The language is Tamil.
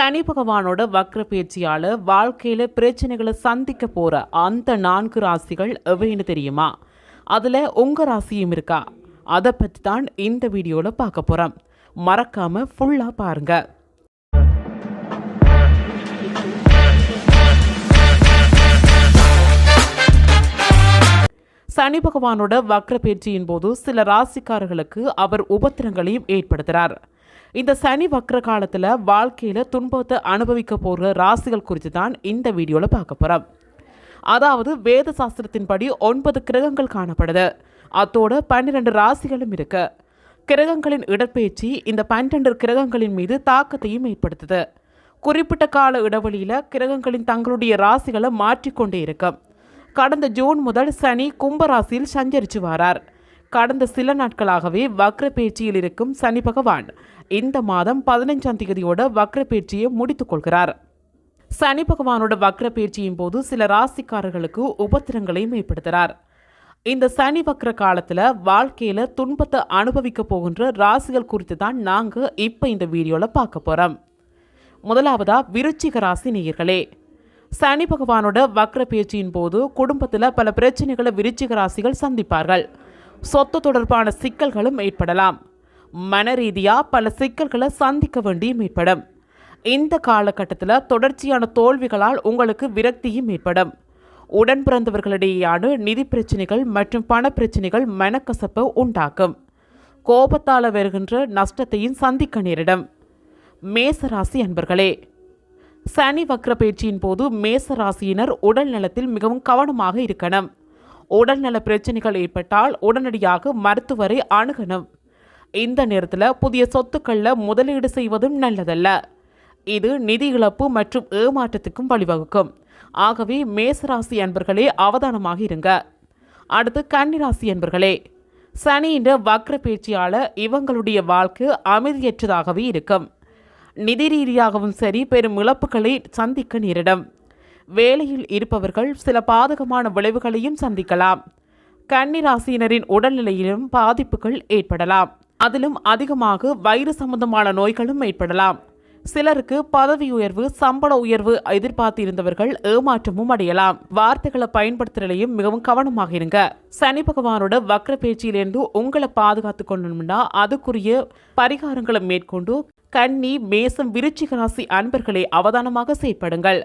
சனி பகவானோட வக்ர பேச்சியால வாழ்க்கையில பிரச்சனைகளை சந்திக்க போற அந்த நான்கு ராசிகள் எவைன்னு தெரியுமா? அதுல உங்க ராசியும் இருக்கா? அதை பற்றி தான் இந்த வீடியோல பார்க்க போறோம். மறக்காம ஃபுல்லா பாருங்க. சனி பகவானோட வக்ர பேச்சியின் போது சில ராசிக்காரர்களுக்கு அவர் உபத்திரங்களையும் ஏற்படுத்துகிறார் இந்த சனி வக்ர காலத்தில் வாழ்க்கையில் துன்பத்தை அனுபவிக்க போகிற ராசிகள் குறித்து தான் இந்த வீடியோவில் பார்க்க போகிறோம் அதாவது வேத சாஸ்திரத்தின்படி ஒன்பது கிரகங்கள் காணப்படுது. அத்தோடு பன்னிரெண்டு ராசிகளும் இருக்கு. கிரகங்களின் இடப்பெயர்ச்சி இந்த பன்னிரண்டு கிரகங்களின் மீது தாக்கத்தையும் ஏற்படுத்துது. குறிப்பிட்ட கால இடைவெளியில் கிரகங்களின் தங்களுடைய ராசிகளை மாற்றிக்கொண்டே இருக்கும் கடந்த ஜூன் முதல் சனி கும்பராசியில் சஞ்சரித்து வரார். கடந்த சில நாட்களாகவே வக்ர பேச்சியில் இருக்கும் சனி பகவான் இந்த மாதம் பதினைஞ்சாம் தேதியோட வக்ர பேச்சியை முடித்துக் கொள்கிறார். சனி பகவானோட வக்ர பேச்சியின் போது சில ராசிக்காரர்களுக்கு உபத்திரங்களையும் ஏற்படுத்துகிறார் இந்த சனி வக்ர காலத்தில் வாழ்க்கையில் துன்பத்தை அனுபவிக்க போகின்ற ராசிகள் குறித்து தான் நாங்கள் இப்போ இந்த வீடியோவில் பார்க்க போகிறோம் முதலாவதா விருச்சிக ராசி நேயர்களே சனி பகவானோட வக்ர பேச்சியின் போது குடும்பத்தில் பல பிரச்சனைகளை விருச்சிக ராசிகள் சந்திப்பார்கள். சொத்து தொடர்பான சிக்கல்களும் ஏற்படலாம். மன ரீதியாக பல சிக்கல்களை சந்திக்க வேண்டியும் ஏற்படும். இந்த காலகட்டத்தில் தொடர்ச்சியான தோல்விகளால் உங்களுக்கு விரக்தியும் ஏற்படும். உடன் பிறந்தவர்களிடையேயான நிதி பிரச்சனைகள் மற்றும் பண பிரச்சனைகள் மனக்கசப்பை உண்டாக்கும். கோபத்தால் வருகின்ற நஷ்டத்தையும் சந்திக்க நேரிடும். மேசராசி அன்பர்களே சனி வக்ர பயிற்சியின் போது மேச ராசியினர் உடல் நலத்தில் மிகவும் கவனமாக இருக்கணும். உடல்நல பிரச்சனைகள் ஏற்பட்டால் உடனடியாக மருத்துவரை அணுகணும். இந்த நேரத்தில் புதிய சொத்துக்களில் முதலீடு செய்வதும் நல்லதல்ல. இது நிதி இழப்பு மற்றும் ஏமாற்றத்துக்கும் வழிவகுக்கும். ஆகவே மேசராசி அன்பர்களே அவதானமாக இருங்க. அடுத்து கன்னிராசி அன்பர்களே சனியின் வக்ர பேச்சியாளர் இவங்களுடைய வாழ்க்கை அமைதியற்றதாகவே இருக்கும். நிதி ரீதியாகவும் சரி பெரும் இழப்புகளை சந்திக்க நேரிடும். வேலையில் இருப்பவர்கள் சில பாதகமான விளைவுகளையும் சந்திக்கலாம். கன்னிராசியினரின் உடல்நிலையிலும் பாதிப்புகள் ஏற்படலாம். அதிலும் அதிகமாக வயிறு சம்பந்தமான நோய்களும் ஏற்படலாம். சிலருக்கு பதவி உயர்வு சம்பள உயர்வு எதிர்பார்த்திருந்தவர்கள் ஏமாற்றமும் அடையலாம். வார்த்தைகளை பயன்படுத்துறதுலையும் மிகவும் கவனமாக இருங்க. சனி பகவானோட வக்ர பேச்சிலிருந்து உங்களை பாதுகாத்து கொள்ளணும்னா அதுக்குரிய பரிகாரங்களை மேற்கொண்டு கன்னி மேசம் விருச்சிக ராசி அன்பர்களே அவதானமாக செயற்படுங்கள்.